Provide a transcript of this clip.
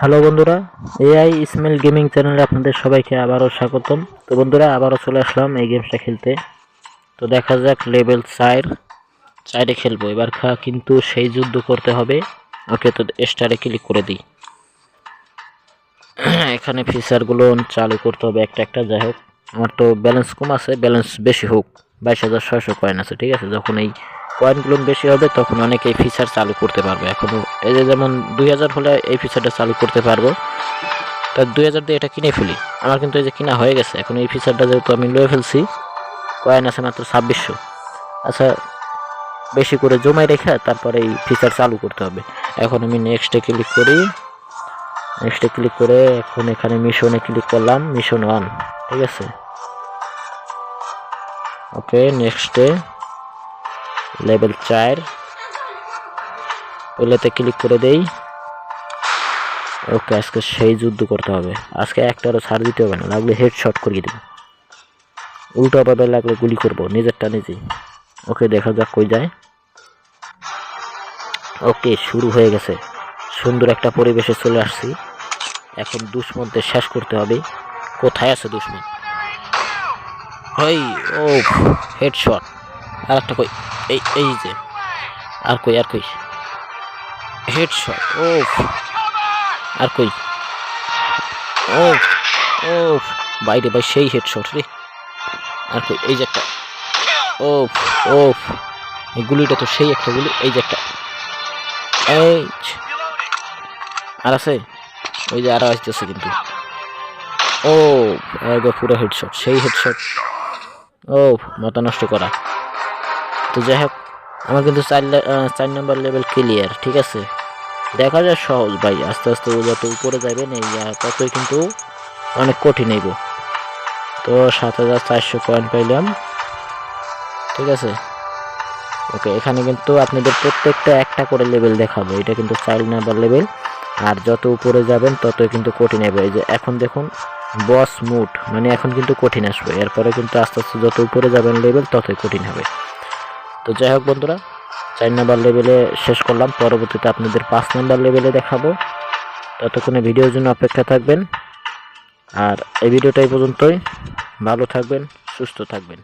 Hello বন্ধুরা, AI Ismail gaming চ্যানেলে আপনাদের সবাইকে আবারও স্বাগতম। তো বন্ধুরা, আবারও চলে আসলাম এই গেমসটা খেলতে। তো দেখা যাক লেভেল চার, চারে খেলব। এবার খা, কিন্তু সেই যুদ্ধ করতে হবে। ওকে তো স্টারে ক্লিক করে দিই। এখানে ফিচারগুলো চালু করতে হবে একটা একটা, যাই হোক। আমার তো ব্যালেন্স কম আছে, ব্যালেন্স বেশি হোক। বাইশ হাজার ছয়শো কয়েন আছে, ঠিক আছে? যখন এই কয়েনগুলো বেশি হবে, তখন অনেক এই ফিচার চালু করতে পারবে। এখন এই যে যেমন দুই হাজার হলে এই ফিচারটা চালু করতে পারব। তা দুই হাজার দিয়ে এটা কিনে ফেলি। আমার কিন্তু এই যে কিনা হয়ে গেছে, এখন এই ফিচারটা যেহেতু আমি লয়ে ফেলছি কয়েন আছে মাত্র ছাব্বিশশো। আচ্ছা বেশি করে জমাই রেখে তারপরে এই ফিচার চালু করতে হবে। এখন আমি নেক্সটে ক্লিক করি। নেক্সটে ক্লিক করে এখন এখানে মিশনে ক্লিক করলাম মিশন ওয়ান ঠিক আছে? ওকে নেক্সটে লেভেল চার। ওইলাতে ক্লিক করে দেই। ওকে, আজকে সেই যুদ্ধ করতে হবে। আজকে একটারও ছাড় দিতে হবে না, লাগলে হেড শট করিয়ে দেবো। উল্টো ভাবে লাগলে গুলি করব, নিজেরটা নিজেই। ওকে, দেখা যাক কই যায়। ওকে, শুরু হয়ে গেছে। সুন্দর একটা পরিবেশে চলে আসছি। এখন দুশ্মনদের শেষ করতে হবে। কোথায় আছে দুশ্মন? ওই ও হেডশট আর একটা কই? এই এই যে। আর কই আর কই? হেডশট ও আর কই? ও ও বাইরে ভাই, সেই হেডশট রে। আর কই? এই যে একটা। ও ও এই গুলিটা তো সেই একটা গুলি। এই যে একটা। এই আর আছে? ওই যে আরও আসতেছে কিন্তু। ও পুরো হেডশট সেই হেডশট ও মাথা নষ্ট করা। তো যাই হোক, আমার কিন্তু চার চার নম্বর লেভেল ক্লিয়ার ঠিক আছে? দেখা যায় সহজ ভাই, আস্তে আস্তে ও যত উপরে যাবেন এই ততই কিন্তু অনেক কঠিন হইব। তো সাত হাজার চারশো কয়েন পাইলাম, ঠিক আছে? ওকে এখানে কিন্তু আপনাদের প্রত্যেকটা একটা করে লেভেল দেখাবো, এটা কিন্তু চার নাম্বার লেভেল আর যত উপরে যাবেন ততই কিন্তু কঠিন হবে। এই যে এখন দেখুন বস মুড মানে এখন কিন্তু কঠিন আসবে, এরপরে কিন্তু আস্তে আস্তে যত উপরে যাবেন লেভেল ততই কঠিন হবে। তো যাই হোক বন্ধুরা, চার নাম্বার লেভেলে শেষ করলাম। পরবর্তীতে আপনাদের পাঁচ নাম্বার লেভেলে দেখাবো। ততক্ষণে ভিডিওর জন্য অপেক্ষা থাকবেন। আর এই ভিডিওটাই পর্যন্তই। ভালো থাকবেন, সুস্থ থাকবেন।